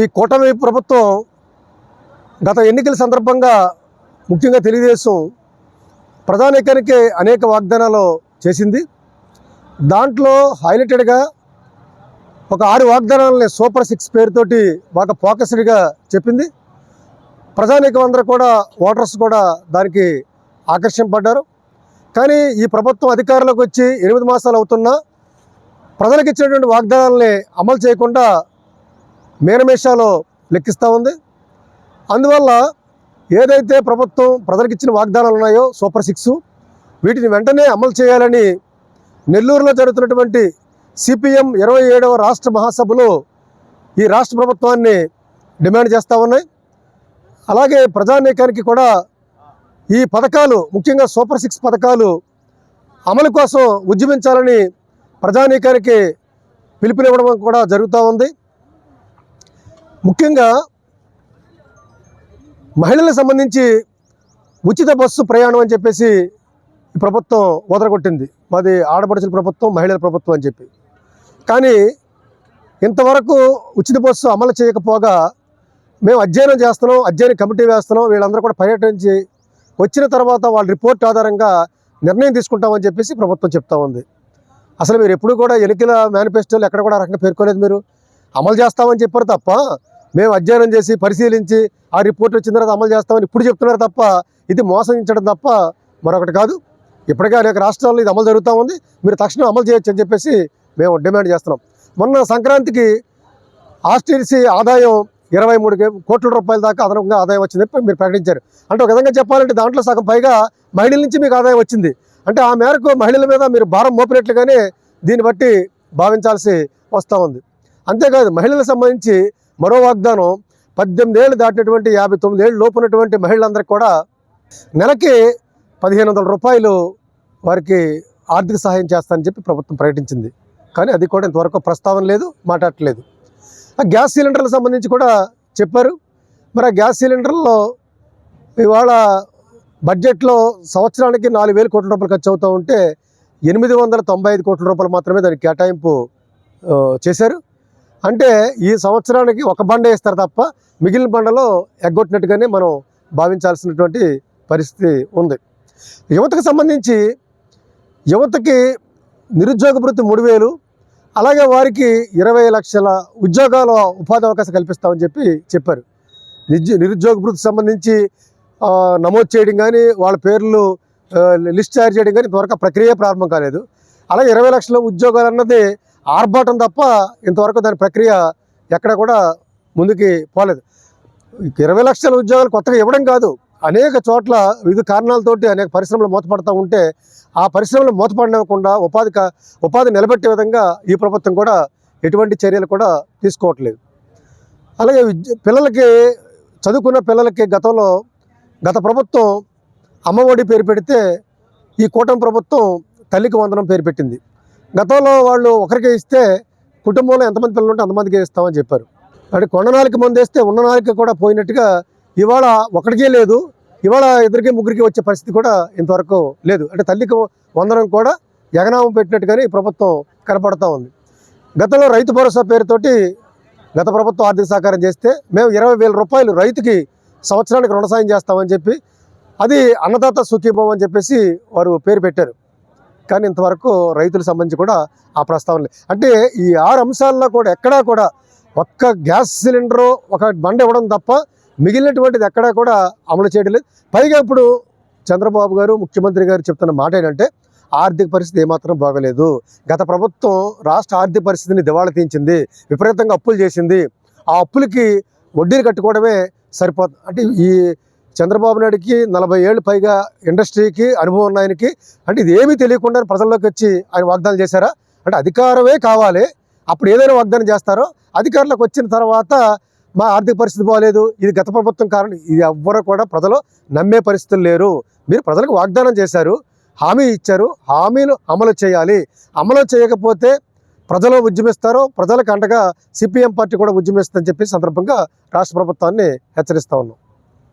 ఈ కూటమి ప్రభుత్వం గత ఎన్నికల సందర్భంగా ముఖ్యంగా తెలుగుదేశం ప్రధానికానికి అనేక వాగ్దానాలు చేసింది. దాంట్లో హైలైటెడ్గా ఒక ఆరు వాగ్దానాలని సూపర్ సిక్స్ పేరుతోటి బాగా ఫోకస్డ్గా చెప్పింది. ప్రజానీకం అందరూ కూడా ఓటర్స్ కూడా దానికి ఆకర్షింపడ్డారు కానీ ఈ ప్రభుత్వం అధికారంలోకి వచ్చి ఎనిమిది మాసాలు అవుతున్నా ప్రజలకు ఇచ్చినటువంటి వాగ్దానాలని అమలు చేయకుండా మేనమేషాలు లెక్కిస్తూ ఉంది. అందువల్ల ఏదైతే ప్రభుత్వం ప్రజలకు ఇచ్చిన వాగ్దానాలు ఉన్నాయో సూపర్ సిక్స్ వీటిని వెంటనే అమలు చేయాలని నెల్లూరులో జరుగుతున్నటువంటి సిపిఎం ఇరవై ఏడవ రాష్ట్ర మహాసభలో ఈ రాష్ట్ర ప్రభుత్వాన్ని డిమాండ్ చేస్తూ ఉన్నాయి. అలాగే ప్రజానీకానికి కూడా ఈ పథకాలు ముఖ్యంగా సూపర్ సిక్స్ పథకాలు అమలు కోసం ఉద్యమించాలని ప్రజానీకానికి పిలుపునివ్వడం కూడా జరుగుతూ ఉంది. ముఖ్యంగా మహిళలకు సంబంధించి ఉచిత బస్సు ప్రయాణం అని చెప్పేసి ప్రభుత్వం వదలగొట్టింది. మాది ఆడపడుచుల ప్రభుత్వం మహిళల ప్రభుత్వం అని చెప్పి. కానీ ఇంతవరకు ఉచిత బస్సు అమలు చేయకపోగా మేము అధ్యయనం చేస్తున్నాం అధ్యయన కమిటీ వేస్తున్నాం వీళ్ళందరూ కూడా పర్యటించి వచ్చిన తర్వాత వాళ్ళ రిపోర్ట్ ఆధారంగా నిర్ణయం తీసుకుంటామని చెప్పేసి ప్రభుత్వం చెప్తా ఉంది. అసలు మీరు ఎప్పుడు కూడా ఎన్నికల మేనిఫెస్టోలు ఎక్కడ కూడా రకంగా పేర్కోలేదు మీరు. అమలు చేస్తామని చెప్పారు తప్ప మేము అధ్యయనం చేసి పరిశీలించి ఆ రిపోర్ట్ వచ్చిన తర్వాత అమలు చేస్తామని ఇప్పుడు చెప్తున్నారు తప్ప ఇది మోసగించడం తప్ప మరొకటి కాదు. ఇప్పటికే అనేక రాష్ట్రాల్లో ఇది అమలు జరుగుతూ ఉంది. మీరు తక్షణం అమలు చేయొచ్చు అని చెప్పేసి మేము డిమాండ్ చేస్తున్నాం. మొన్న సంక్రాంతికి ఆస్ట్రేలిసి ఆదాయం ఇరవై మూడు కోట్ల రూపాయల దాకా అదనంగా ఆదాయం వచ్చింది మీరు ప్రకటించారు. అంటే ఒక విధంగా చెప్పాలంటే దాంట్లో సగం పైగా మహిళల నుంచి మీకు ఆదాయం వచ్చింది. అంటే ఆ మేరకు మహిళల మీద మీరు భారం మోపినట్లుగానే దీన్ని బట్టి భావించాల్సి వస్తూ ఉంది. అంతేకాదు మహిళలకు సంబంధించి మరో వాగ్దానం పద్దెనిమిది ఏళ్ళు దాటినటువంటి యాభై తొమ్మిది ఏళ్ళు లోపు ఉన్నటువంటి మహిళలందరికీ కూడా నెలకి పదిహేను వందల రూపాయలు వారికి ఆర్థిక సహాయం చేస్తానని చెప్పి ప్రభుత్వం ప్రకటించింది. కానీ అది కూడా ఇంతవరకు ప్రస్తావన లేదు మాట్లాడట్లేదు. ఆ గ్యాస్ సిలిండర్లకు సంబంధించి కూడా చెప్పారు. మరి ఆ గ్యాస్ సిలిండర్లో ఇవాళ బడ్జెట్లో సంవత్సరానికి నాలుగు వేల కోట్ల రూపాయలు ఖర్చు అవుతూ ఉంటే ఎనిమిది వందల తొంభై ఐదు కోట్ల రూపాయలు మాత్రమే దానికి కేటాయింపు చేశారు. అంటే ఈ సంవత్సరానికి ఒక బండ వేస్తారు తప్ప మిగిలిన బండలో ఎగ్గొట్టినట్టుగానే మనం భావించాల్సినటువంటి పరిస్థితి ఉంది. యువతకు సంబంధించి యువతకి నిరుద్యోగ భృతి మూడు వేలు అలాగే వారికి ఇరవై లక్షల ఉద్యోగాల ఉపాధి అవకాశం కల్పిస్తామని చెప్పి చెప్పారు. నిజ నిరుద్యోగ వృత్తికి సంబంధించి నమోదు చేయడం కానీ వాళ్ళ పేర్లు లిస్ట్ తయారు చేయడం కానీ ఇంతవరకు ప్రక్రియ ప్రారంభం కాలేదు. అలాగే ఇరవై లక్షల ఉద్యోగాలు అన్నది ఆర్భాటం తప్ప ఇంతవరకు దాని ప్రక్రియ ఎక్కడ కూడా ముందుకి పోలేదు. ఇరవై లక్షల ఉద్యోగాలు కొత్తగా ఇవ్వడం కాదు. అనేక చోట్ల వివిధ కారణాలతోటి అనేక పరిశ్రమలు మూతపడతా ఉంటే ఆ పరిశ్రమలు మూతపడనివ్వకుండా ఉపాధి ఉపాధి నిలబెట్టే విధంగా ఈ ప్రభుత్వం కూడా ఎటువంటి చర్యలు కూడా తీసుకోవట్లేదు. అలాగే విద్య పిల్లలకి చదువుకున్న పిల్లలకి గతంలో గత ప్రభుత్వం అమ్మఒడి పేరు పెడితే ఈ కూటమి ప్రభుత్వం తల్లికి వందనం పేరు పెట్టింది. గతంలో వాళ్ళు ఒకరికి ఇస్తే కుటుంబంలో ఎంతమంది పిల్లలు ఉంటే అంతమందికి ఇస్తామని చెప్పారు. అంటే కొండ నాలుక మంది వేస్తే ఉన్న నాలుక కూడా పోయినట్టుగా ఇవాళ ఒకటికే లేదు. ఇవాళ ఇద్దరికి ముగ్గురికి వచ్చే పరిస్థితి కూడా ఇంతవరకు లేదు. అంటే తల్లికి వందనం కూడా ఎగనామం పెట్టినట్టుగానే ప్రభుత్వం కనపడుతూ ఉంది. గతంలో రైతు భరోసా పేరుతోటి గత ప్రభుత్వం ఆర్థిక సహకారం చేస్తే మేము ఇరవై వేల రూపాయలు రైతుకి సంవత్సరానికి రుణ సాయం చేస్తామని చెప్పి అది అన్నదాత సుఖీభవం అని చెప్పేసి వారు పేరు పెట్టారు. కానీ ఇంతవరకు రైతుల సంబంధించి కూడా ఆ ప్రస్తావన లేదు. అంటే ఈ ఆరు అంశాల్లో కూడా ఎక్కడా కూడా ఒక్క గ్యాస్ సిలిండరు ఒక బండ ఇవ్వడం తప్ప మిగిలినటువంటిది ఎక్కడా కూడా అమలు చేయడం లేదు. పైగా ఇప్పుడు చంద్రబాబు గారు ముఖ్యమంత్రి గారు చెప్తున్న మాట ఏంటంటే ఆర్థిక పరిస్థితి ఏమాత్రం బాగలేదు. గత ప్రభుత్వం రాష్ట్ర ఆర్థిక పరిస్థితిని దివాళా తీయించింది విపరీతంగా అప్పులు చేసింది. ఆ అప్పులకి వడ్డీలు కట్టుకోవడమే సరిపోతుంది అంటే ఈ చంద్రబాబు నాయుడికి నలభై ఏళ్ళు పైగా ఇండస్ట్రీకి అనుభవం ఉన్న ఆయనకి అంటే ఇది ఏమీ తెలియకుండా ప్రజల్లోకి వచ్చి ఆయన వాగ్దానం చేశారా? అంటే అధికారమే కావాలి. అప్పుడు ఏదైనా వాగ్దానం చేస్తారో అధికారులకు వచ్చిన తర్వాత మా ఆర్థిక పరిస్థితి బాగాలేదు ఇది గత ప్రభుత్వం కారణం ఇది ఎవ్వరు కూడా ప్రజలు నమ్మే పరిస్థితులు లేరు. మీరు ప్రజలకు వాగ్దానం చేశారు హామీ ఇచ్చారు హామీలు అమలు చేయాలి. అమలు చేయకపోతే ప్రజలు ఉద్యమిస్తారో ప్రజలకు అండగా సిపిఎం పార్టీ కూడా ఉద్యమిస్తుందని చెప్పి సందర్భంగా రాష్ట్ర ప్రభుత్వాన్ని హెచ్చరిస్తా ఉన్నాం.